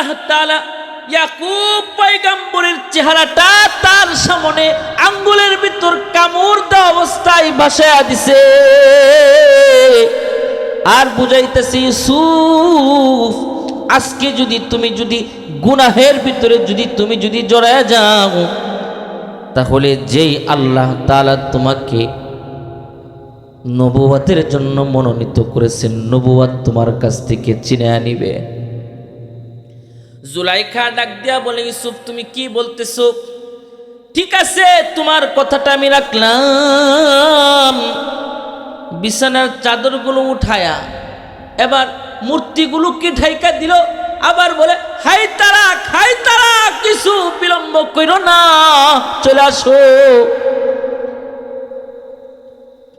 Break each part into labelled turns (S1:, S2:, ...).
S1: আল্লাহ ইয়াকুব চেহারাটা তার সামনে আঙ্গুলের ভিতর অবস্থায় দিছে। আর বুঝাইতেছে আজকে যদি তুমি যদি গুনাহের ভিতরে যদি তুমি যদি জড়ায় যাও, তাহলে যেই আল্লাহ তালা তোমাকে নবুয়াতের জন্য মনোনীত করেছেন নবুয়াত তোমার কাছ থেকে চিনে আনিবে। জুলাইখা ডাক দিয়া বলে, ইউসুফ, তুমি কি বলতেছো? ঠিক আছে, তোমার কথাটা আমি রাখলাম। বিছানার চাদরগুলো উঠায়া, এবার মূর্তিগুলোকে ঢাইকা দিল, আবার বলে, হাই তারা খাই তারা কিছু বিলম্ব করো না, চলে আসো।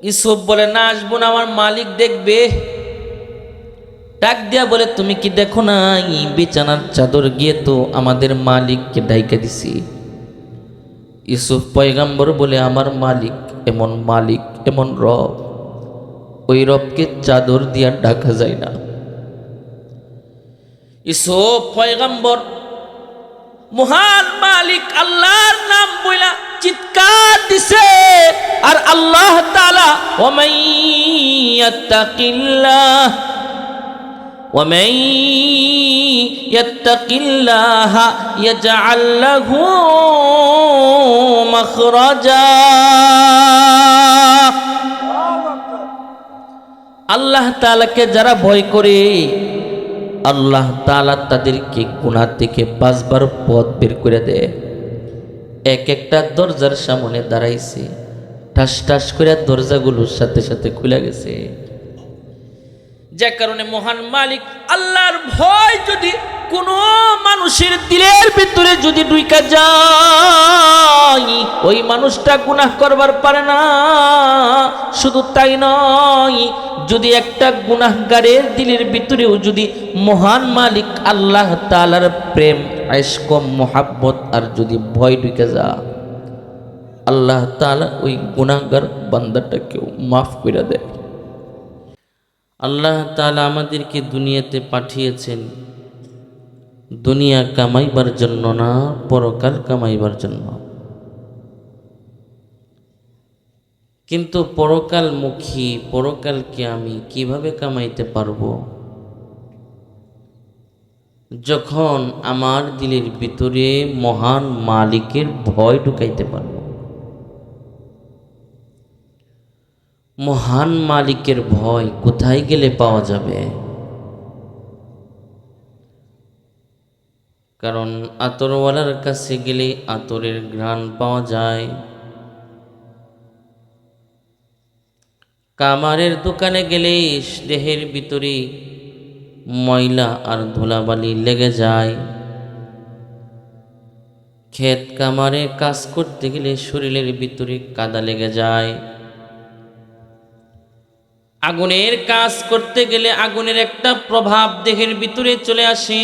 S1: ইসুফ বলে, না, আসব না, আমার মালিক দেখবে। ডাক দিয়া বলে, তুমি কি দেখো না বিছানার চাদর গিয়ে তো আমাদের মালিককে ডাইকা দিছি। ইসুফ পয়গাম্বর বলে, আমার মালিক এমন মালিক, এমন রব। ওই রবকে চাদর দিয়া ডাকা যায় না। ইসুফ পয়গাম্বর, মহান মালিক আল্লাহর নাম বইলা চিৎকার দিছে। আর আল্লাহ তাআলা, ওমাই ইয়াত্তাকিল্লাহ ومن يتق الله يجعل له مخرجا আল্লাহ তাআলাকে যারা ভয় করে আল্লাহ তাআলা তাদেরকে গুনাহ থেকে বাঁচবার পথ বের করে দেয় এক একটা দরজার সামনে দাঁড়াইছে ঠাস ঠাস করে দরজাগুলোর সাথে সাথে খুলে গেছে যে কারণে মহান মালিক আল্লাহর ভয় যদি কোনো মানুষের দিলের ভিতরে যদি ডুইকা যায়, ওই মানুষটা গুনাহ করবার পারে না। শুধু তাই নয়, যদি একটা গুনাহগারের দিলের ভিতরেও যদি মহান মালিক আল্লাহ তালার প্রেম আইস্ক মোহাব্বত আর যদি ভয় ঢুকে যা আল্লাহ তালা ওই গুনাহগার বান্দাটাকেও মাফ করে দেয়। আল্লাহ তাআলা আমাদেরকে দুনিয়াতে পাঠিয়েছেন। দুনিয়া কামাইবার জন্য না, পরকাল কামাইবার জন্য। কিন্তু পরকালমুখী, পরকালকে আমি কীভাবে কামাইতে পারব? যখন আমার দিলের ভিতরে মহান মালিকের ভয় ঢুকাইতে পারব মহান মালিকের ভয় কোথায় গেলে পাওয়া যাবে? কারণ আতরওয়ালার কাছে গেলে আতরের ঘ্রাণ পাওয়া যায়। কামারের দোকানে গেলে দেহের ভিতরে ময়লা আর ধুলাবালি লেগে যায়। ক্ষেত কামারে কাজ করতে গেলে শরীরের ভিতরে কাদা লেগে যায়। আগুনের কাজ করতে গেলে আগুনের একটা প্রভাব দেহের ভিতরে চলে আসে।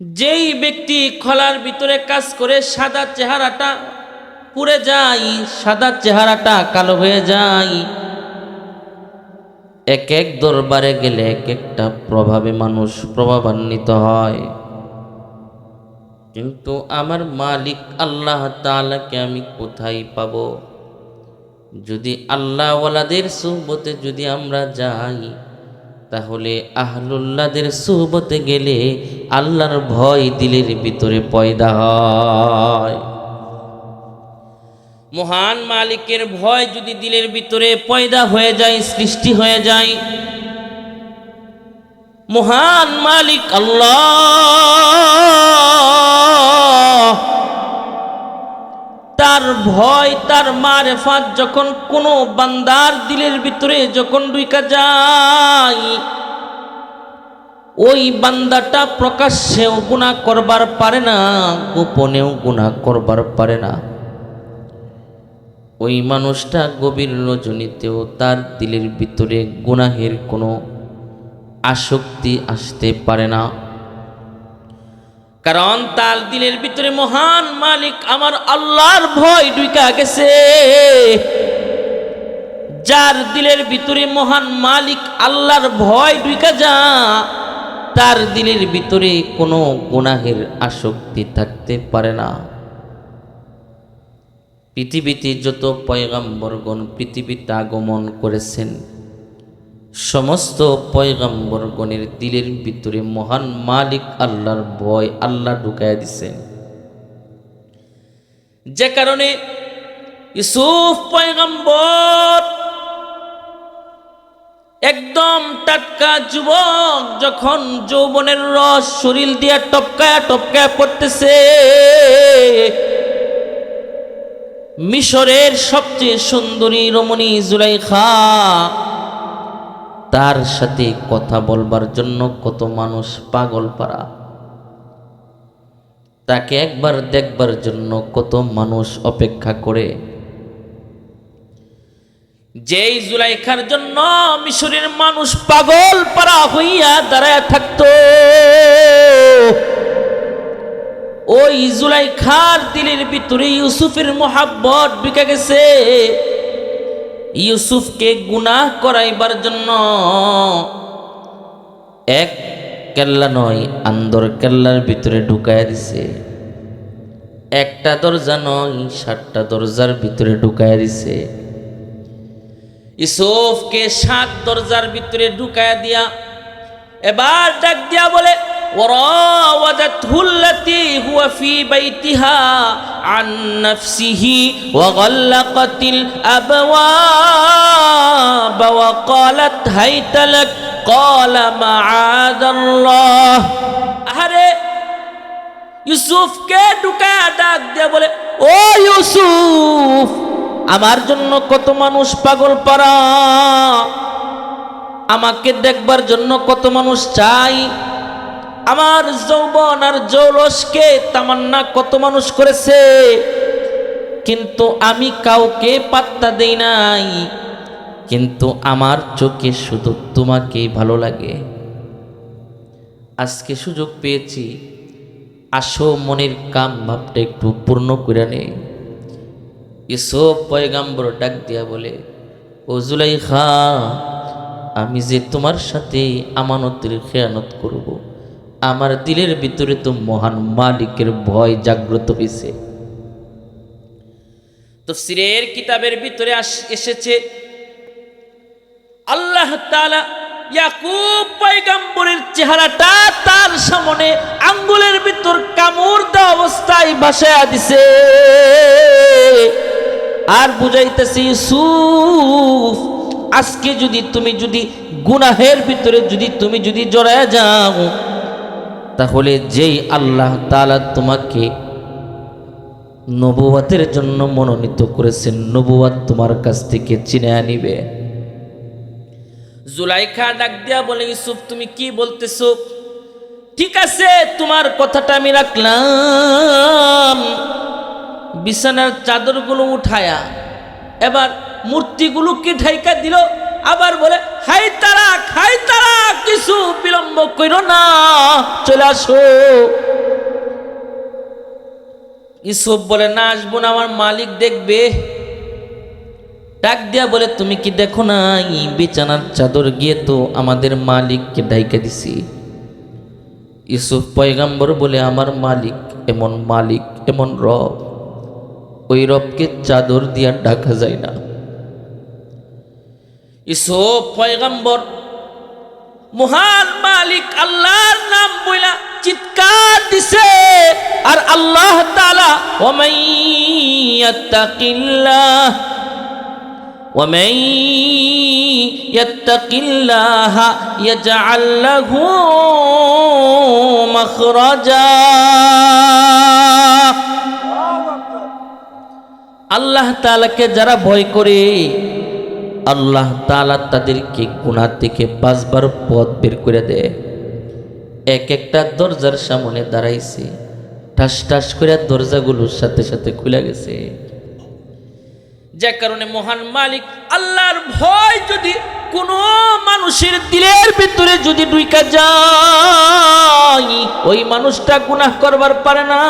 S1: যেই ব্যক্তি খলার ভিতরে কাজ করে, সাদা চেহারাটা পুড়ে যায়, সাদা চেহারাটা কালো হয়ে যায়। এক এক দরবারে গেলে এক একটা প্রভাবে মানুষ প্রভাবান্বিত হয়। কিন্তু আমার মালিক আল্লাহ তাআলাকে আমি কোথায় পাবো? যদি আল্লাহওয়ালাদের সুহবতে যদি আমরা যাই, তাহলে আহলুল্লাদের সুহবতে গেলে আল্লাহর ভয় দিলের ভিতরে পয়দা হয়। মহান মালিকের ভয় যদি দিলের ভিতরে পয়দা হয়ে যায়, সৃষ্টি হয়ে যায়, মহান মালিক আল্লাহ তার ভয়, তার মারেফাত যখন কোনো বান্দার দিলের ভিতরে যখন ডুইকা যায়, ওই বান্দাটা প্রকাশ্যেও গুণা করবার পারে না, গোপনেও গুণা করবার পারে না। ওই মানুষটা গভীর রজনীতেও তার দিলের ভিতরে গুনাহের কোনো আসক্তি আসতে পারে না। কারণ তার দিলের ভিতরে মহান মালিক আমার আল্লাহর ভয় ঢুকা গেছে। যার দিলের ভিতরে মহান মালিক আল্লাহর ভয় ঢুকা যা, তার দিলের ভিতরে কোনো গুনাহের আসক্তি থাকতে পারে না। পৃথিবীতে যত পয়গাম্বরগণ পৃথিবীতে আগমন করেছেন সমস্ত পয়গাম্বরগণের দিলের ভিতরে মহান মালিক আল্লাহর ভয় আল্লাহ ঢুকাইয়া দিছেন। যে কারণে ইউসুফ পয়গম্বর একদম টাটকা যুবক যখন যৌবনের রস শরীর দিয়া টপকায়া টপকায়া পড়তেছে, মিশরের সবচেয়ে সুন্দরী রমণী জুলাইখা তার সাথে কথা বলবার জন্য কত মানুষ পাগল পারা তাকে একবার দেখবার জন্য কত মানুষ অপেক্ষা করে। যেই জুলাইখার জন্য মিশরের মানুষ পাগল পারা হইয়া দাঁড়ায় থাকতো, ওই জুলাইখার দিলের ভিতরে ইউসুফের মোহাব্বত বিকে গেছে। ইউসুফকে গুনাহ করাইবার জন্য। এক কেল্লা নয়, আন্দর কেল্লার ভিতরে ঢুকায় দিছে। একটা দরজা নয়, সাতটা দরজার ভিতরে ঢুকায় দিছে। ইসুফকে সাত দরজার ভিতরে ঢুকায় দিয়া এবার ডাক দিয়া বলে ওরা হুয়া ফি বাইতিহা। عن نفسه وغلقت الأبواب وقالت هيت لك قال معاذ الله আরে ইউসুফকে ঢুকায়া ডাক দিয়ে বলে ও ইউসুফ আমার জন্য কত মানুষ পাগল পারা আমাকে দেখবার জন্য কত মানুষ চাই আমার যৌবন আর জৌলসকে তামান্না কত মানুষ করেছে? কিন্তু আমি কাউকে পাত্তা দেই নাই। কিন্তু আমার চোখে শুধু তোমাকেই ভালো লাগে। আজকে সুযোগ পেয়েছি। আসো মনের কাম ভাবটা একটু পূর্ণ করে নেই এসব পয়গাম্বর ডাক দিয়া বলে, ও জুলাইখা, আমি যে তোমার সাথে আমানতের খেয়ানত করব। আমার দিলের ভিতরে তো মহান মালিকের ভয় জাগ্রত হয়েছে তো সিরের কিতাবের ভিতরে এসেছে, আল্লাহ তাআলা ইয়াকুব পয়গাম্বরের চেহারাটা তার সামনে আঙ্গুলের ভিতর কামড় অবস্থায় ভাসায়া দিছে। আর বুঝাইতেছে ইউসুফ আজকে যদি তুমি যদি গুনাহের ভিতরে যদি তুমি যদি জড়ায় যাও তাহলে যেই আল্লাহ তাআলা তোমাকে নবুয়াতের জন্য মনোনীত করেছেন নবুয়াত তোমার কাছ থেকে চিনে আনিবে। জুলাইখা ডাক দিয়া বলে, ইউসুফ, তুমি কি বলতেছো? ঠিক আছে, তোমার কথাটা আমি রাখলাম। বিছানার চাদরগুলো উঠায়া, এবার মূর্তিগুলোকে ঢাইকা দিল আবার বলে, হাই তারা খাই তারা, কিছু বিলম্ব করো না, চলে আসো। ইসুফ বলে, না, আসব না, আমার মালিক দেখবে। ডাক দিয়া বলে, তুমি কি দেখো না বিছানার চাদর গিয়ে তো আমাদের মালিককে ডাইকা দিছি। ইউসুফ পয়গাম্বর বলে, আমার মালিক এমন মালিক, এমন রব। ওই রবকে চাদর দিয়া ডাকা যায় না। ইউসুফ পয়গাম্বর মহান মালিক আল্লাহর নাম বইলা চিৎকার দিছে আর আল্লাহ তাআলা ওমাইয়াত্তাকিল্লাহ ومن يتق الله يجعل له مخرجا আল্লাহ তাআলাকে যারা ভয় করে আল্লাহ তালা তাদেরকে গুণার থেকে বাঁচবার পথ বের করে দেয়। এক একটা দরজার সামনে দাঁড়াইছে, ঠাস ঠাস করে দরজাগুলোর সাথে সাথে খুলে গেছে। যে কারণে মহান মালিক আল্লাহর ভয় যদি কোনো মানুষের দিলের ভিতরে যদি ডুইকা যায়, ওই মানুষটা গুনাহ করবার পারে না।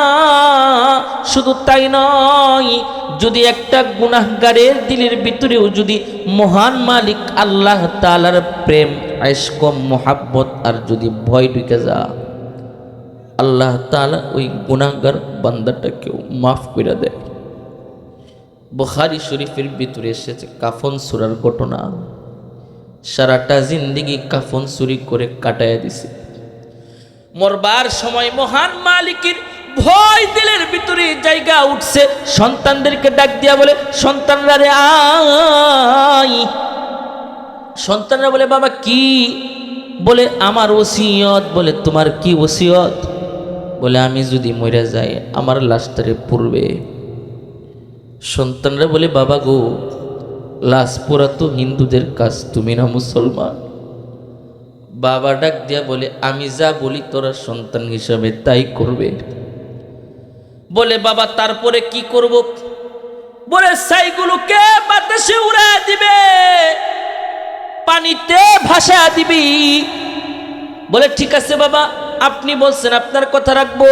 S1: শুধু তাই নয়, যদি একটা গুনাহগারের দিলের ভিতরেও যদি মহান মালিক আল্লাহ তালার প্রেম আইস্ক মোহাব্বত আর যদি ভয় ঢুকে যা আল্লাহ তালা ওই গুনাহগার বান্দাটাকেও মাফ করে দেয়। বুখারি শরীফের ভিতরে এসেছে কাফন সুরার ঘটনা। সারাটা জিন্দিগি কাফন চুরি করে কাটাইয়া দিছে। মরবার সময় মহান মালিকের ভয় দিলের ভিতরে জায়গা উঠছে। সন্তানদেরকে ডাক দিয়া বলে, সন্তানরা রে আই সন্তানরা বলে, বাবা, কি? বলে, আমার ওসিয়ত। বলে, তোমার কি ওসিয়ত? বলে, আমি যদি মরে যাই, আমার লাশটারে পূর্বে। সন্তানরা বলে, বাবা গো লাশ তো হিন্দুদের কাজ, তুমি না মুসলমান? বাবা ডাক দিয়া বলে, আমি যা বলি তোরা সন্তান হিসাবে তাই করবে। বলে, বাবা, তারপরে কি করব? বলে সাইগুলোকে বাতাসে উড়া দিবে, পানিতে ভাসা দিবি। বলে, ঠিক আছে বাবা, আপনি বলছেন, আপনার কথা রাখব।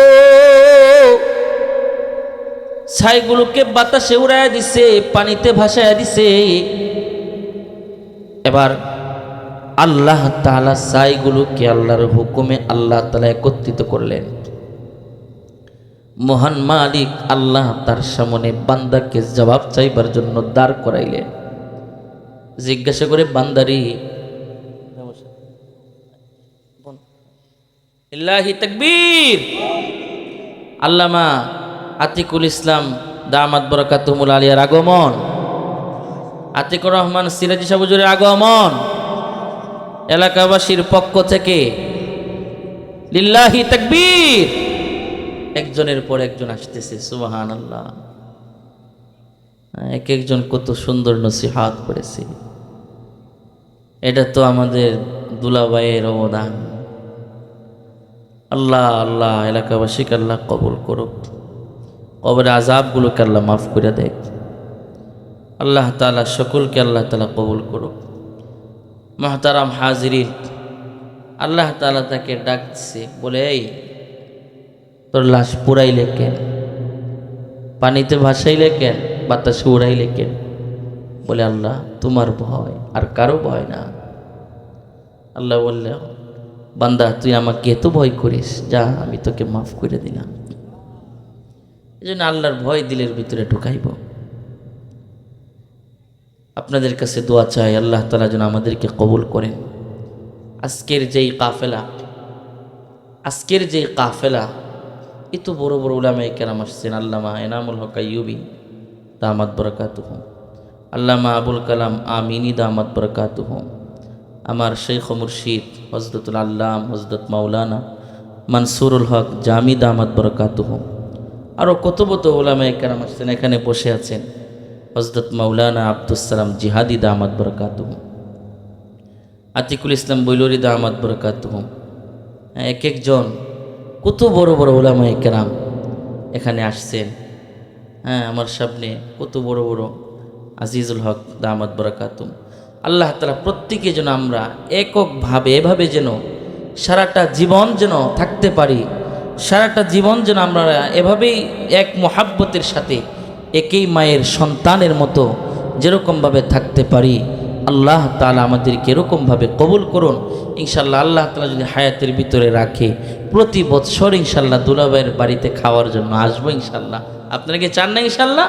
S1: ছাইগুলোকে বাতাসে উড়াইয়া দিছে পানিতে ভাসাইয়া দিছে। এবার আল্লাহ তালা ছাইগুলোকে আল্লাহর হুকুমে আল্লাহ তালা একত্রিত করলেন। মহান মালিক আল্লাহ তার সামনে বান্দাকে জবাব চাইবার জন্য দাঁড় করাইলেন। জিজ্ঞাসা করে বান্দারি ইল্লাহি তাকবীর। আল্লামা আতিকুল ইসলাম, দামাত বরকাতুমুল আলিয়ার আগমন। আতিকুর রহমান সিরাজি সাবুজুরের আগমন। এলাকাবাসীর পক্ষ থেকে লিল্লাহি তাকবীর। একজনের পর একজন আসতেছে সুবাহান আল্লাহ এক একজন কত সুন্দর নসিহাত করেছে। এটা তো আমাদের দুলাবাইয়ের অবদান। আল্লাহ আল্লাহ, এলাকাবাসীকে আল্লাহ কবুল করুক। কবরের আজাবগুলোকে আল্লাহ মাফ করে দেয়। আল্লাহ তালা সকলকে আল্লাহ তালা কবুল করুক। মহতারাম হাজিরিন, আল্লাহ তালা তাকে ডাকছে বলে, এই, তোর লাশ পুরাইলে কেন? পানিতে ভাসাইলে কেন? বাতাসে উড়াইলে কেন? বলে আল্লাহ, তোমার ভয় আর কারও ভয় না। আল্লাহ বললে বান্দা, তুই আমাকে এত ভয় করিস, যা আমি তোকে মাফ করে দিলাম। এই জন্য আল্লাহর ভয় দিলের ভিতরে ঢুকাইব। আপনাদের কাছে দোয়া চাই, আল্লাহ তালা যেন আমাদেরকে কবুল করেন। আজকের যেই কাফেলা, আজকের যেই কাফেলা, এ তো বড় বড় উলামাই কেরাম আসছেন, আল্লামা এনামুল হক ইউবি দামাত বরকাতুহ আল্লামা আবুল কালাম আমিনী, দামাত বরকাতুহ আমার শেখ মুর্শিদ হজরতুল আল্লাম হজরত মাওলানা মানসুরুল হক জামি, দামাত বরকাতুহ আরও কত কত ওলামাই কেরাম আসছেন, এখানে বসে আছেন। হজরত মাওলানা আব্দুসালাম জিহাদি দামাত বরকাতুহ। আতিকুল ইসলাম বৈলরি দামাত বরকাতুহ। এক একজন কত বড় বড় ওলামাই কেরাম এখানে আসছেন। হ্যাঁ আমার সামনে কত বড় বড় আজিজুল হক দামাত বরাকাতুম আল্লাহ তালা প্রত্যেকে যেন আমরা এককভাবে এভাবে যেন সারাটা জীবন যেন থাকতে পারি। সারাটা জীবন যেন আমরা এভাবেই এক মহাব্বতের সাথে একই মায়ের সন্তানের মতো যেরকমভাবে থাকতে পারি, আল্লাহ তালা আমাদেরকে এরকমভাবে কবুল করুন। ইনশাল্লাহ আল্লাহ তালা যদি হায়াতের ভিতরে রাখে, প্রতি বৎসর ইনশাল্লাহ দুলাভাইয়ের বাড়িতে খাওয়ার জন্য আসব ইনশাল্লাহ আপনারা কি চান না ইনশাল্লাহ